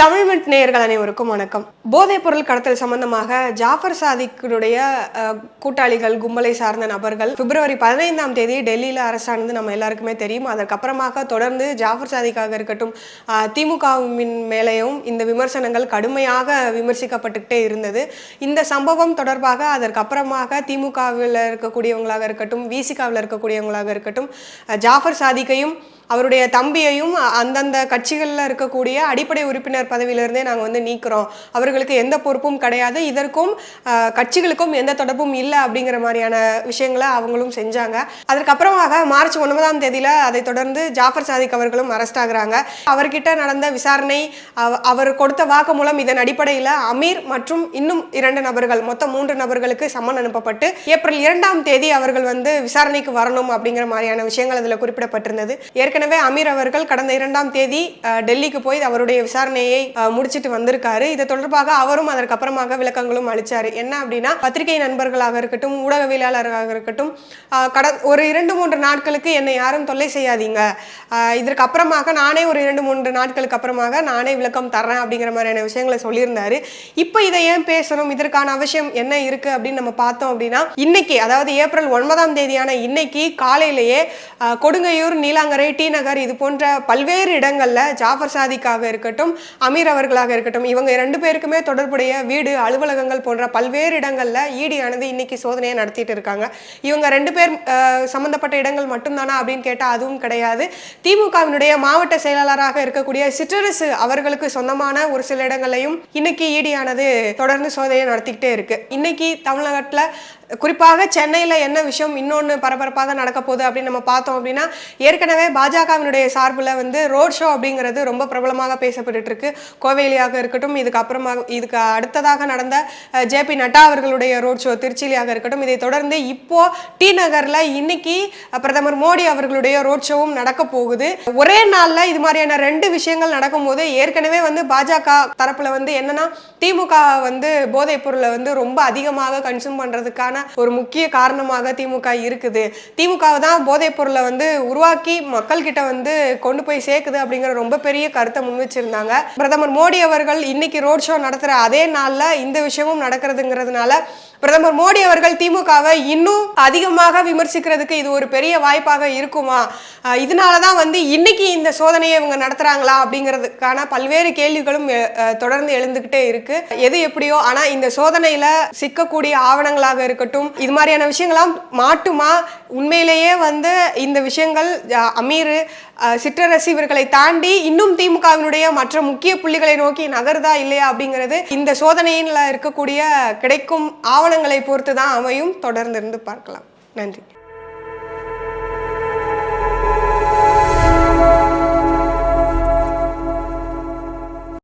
தமிழ்மெண்ட் நேயர்கள் அனைவருக்கும் வணக்கம். போதைப் பொருள் கடத்தல் சம்பந்தமாக ஜாஃபர் சாதிக்கினுடைய கூட்டாளிகள் கும்பலை சார்ந்த நபர்கள் பிப்ரவரி பதினைந்தாம் தேதி டெல்லியில் அரசானது நம்ம எல்லாருக்குமே தெரியும். அதற்கப்புறமாக தொடர்ந்து ஜாஃபர் சாதிக்காக இருக்கட்டும் திமுகவின் மேலேயும் இந்த விமர்சனங்கள் கடுமையாக விமர்சிக்கப்பட்டுக்கிட்டே இருந்தது. இந்த சம்பவம் தொடர்பாக அதற்கப்புறமாக திமுகவில் இருக்கக்கூடியவங்களாக இருக்கட்டும் விசிகாவில் இருக்கக்கூடியவங்களாக இருக்கட்டும் ஜாஃபர் சாதிக்கையும் அவருடைய தம்பியையும் அந்தந்த கட்சிகளில் இருக்கக்கூடிய அடிப்படை உறுப்பினர் பதவியிலிருந்தே நாங்கள் வந்து நீக்கிறோம். அவர்களுக்கு எந்த பொறுப்பும் கிடையாது. இதற்கும் கட்சிகளுக்கும் எந்த தொடர்பும் இல்லை அப்படிங்கிற மாதிரியான விஷயங்களை அவங்களும் செஞ்சாங்க. அதற்கப்புறமாக மார்ச் ஒன்பதாம் தேதியில் அதை தொடர்ந்து ஜாஃபர் சாதிக் அவர்களும் அரெஸ்ட் ஆகுறாங்க. அவர்கிட்ட நடந்த விசாரணை அவ- அவர் கொடுத்த வாக்குமூலம் இதன் அடிப்படையில் அமீர் மற்றும் இன்னும் இரண்டு நபர்கள் மொத்தம் மூன்று நபர்களுக்கு சம்மன் அனுப்பப்பட்டு ஏப்ரல் இரண்டாம் தேதி அவர்கள் வந்து விசாரணைக்கு வரணும் அப்படிங்கிற மாதிரியான விஷயங்கள் அதில் குறிப்பிடப்பட்டிருந்தது. ஏற்கனவே அமீர் அவர்கள் கடந்த இரண்டாம் தேதி டெல்லிக்கு போய் அவருடைய விசாரணையை முடிச்சிட்டு வந்திருக்காரு. இது தொடர்பாக அவரும் அதற்கப்புறமாக விளக்கங்களும் அளிச்சாரு. என்ன அப்படின்னா பத்திரிகை நண்பர்களாக இருக்கட்டும் ஊடகவியலாளராக இருக்கட்டும் கட ஒரு இரண்டு மூன்று நாட்களுக்கு என்னை யாரும் தொல்லை செய்யாதீங்க. இதற்கு அப்புறமாக நானே ஒரு இரண்டு மூன்று நாட்களுக்கு அப்புறமாக நானே விளக்கம் தர்றேன் அப்படிங்கிற மாதிரியான விஷயங்களை சொல்லியிருந்தாரு. இப்போ இதை ஏன் பேசணும்? இதற்கான அவசியம் என்ன இருக்கு அப்படின்னு நம்ம பார்த்தோம் அப்படின்னா இன்னைக்கு அதாவது ஏப்ரல் ஒன்பதாம் தேதியான இன்னைக்கு காலையிலேயே கொடுங்கையூர் நீலாங்கரை டி நகர் இது போன்ற பல்வேறு இடங்களில் ஜாஃபர் சாதிக்காக இருக்கட்டும் அமீர் அவர்களாக இருக்கட்டும் இவங்க ரெண்டு பேருக்குமே தொடர்புடைய வீடு அலுவலகங்கள் போன்ற பல்வேறு இடங்களில் ஈடியானது இன்னைக்கு சோதனையை நடத்திட்டு இருக்காங்க. இவங்க ரெண்டு பேர் சம்மந்தப்பட்ட சம்பந்தப்பட்ட இடங்கள் மட்டும்தானா அப்படின்னு கேட்டால் அதுவும் கிடையாது. திமுகவினுடைய மாவட்ட செயலாளராக இருக்கக்கூடிய சிற்றரசு அவர்களுக்கு சொந்தமான ஒரு சில இடங்களையும் இன்னைக்கு ஈடியானது தொடர்ந்து சோதனையை நடத்திக்கிட்டே இருக்கு. இன்னைக்கு தமிழகத்தில் குறிப்பாக சென்னையில் என்ன விஷயம் இன்னொன்று பரபரப்பாக நடக்க போகுது அப்படின்னு நம்ம பார்த்தோம் அப்படின்னா ஏற்கனவே பாஜகவினுடைய சார்பில் வந்து ரோட் ஷோ அப்படிங்கிறது ரொம்ப பிரபலமாக பேசப்பட்டு இருக்கு கோவையிலியாக இருக்கட்டும் இதுக்கப்புறமாக இதுக்கு அடுத்ததாக நடந்த ஜேபி நட்டா அவர்களுடைய ரோட் ஷோ திருச்சிலியாக இருக்கட்டும் இதை தொடர்ந்து இப்போ டி நகரில் இன்னைக்கு பிரதமர் மோடி அவர்களுடைய ரோட் ஷோவும் நடக்க போகுது. ஒரே நாளில் இது மாதிரியான ரெண்டு விஷயங்கள் நடக்கும்போது ஏற்கனவே வந்து பாஜக தரப்பில் வந்து என்னன்னா திமுக வந்து போதைப் பொருளை வந்து ரொம்ப அதிகமாக கன்சியூம் பண்ணுறதுக்கான ஒரு முக்கிய காரணமாக திமுக இருக்குது. திமுக தான் போதைப் பொருளை வந்து உருவாக்கி மக்கள் கிட்ட வந்து கொண்டு போய் சேர்க்குது அப்படிங்கிற ரொம்ப பெரிய கருத்தை முன் வச்சிருந்தாங்க. பிரதமர் மோடி அவர்கள் இன்னைக்கு ரோட் ஷோ நடத்துற அதே நாள்ல இந்த விஷயமும் நடக்கிறதுங்கிறதுனால பிரதமர் மோடி அவர்கள் திமுகவை இன்னும் அதிகமாக விமர்சிக்கிறதுக்கு இது ஒரு பெரிய வாய்ப்பாக இருக்குமா? இதனாலதான் இதனால தான் வந்து இன்னைக்கு இந்த சோதனையை இவங்க நடத்துறாங்களா அப்படிங்கிறதுக்கான பல்வேறு கேள்விகளும் தொடர்ந்து எழுந்துகிட்டே இருக்கு. எது எப்படியோ ஆனா இந்த சோதனையில சிக்கக்கூடிய ஆவணங்களாக இருக்கட்டும் இது மாதிரியான விஷயங்களாம் மாட்டுமா? உண்மையிலேயே வந்து இந்த விஷயங்கள் அமீரு அமீர் சிற்றரசு இவர்களை தாண்டி இன்னும் திமுகவினுடைய மற்ற முக்கிய புள்ளிகளை நோக்கி நகருதா இல்லையா அப்படிங்கிறது இந்த சோதனையில் இருக்கக்கூடிய கிடைக்கும் ஆவணங்களை பொறுத்து தான் அமையும். தொடர்ந்து இருந்து பார்க்கலாம். நன்றி.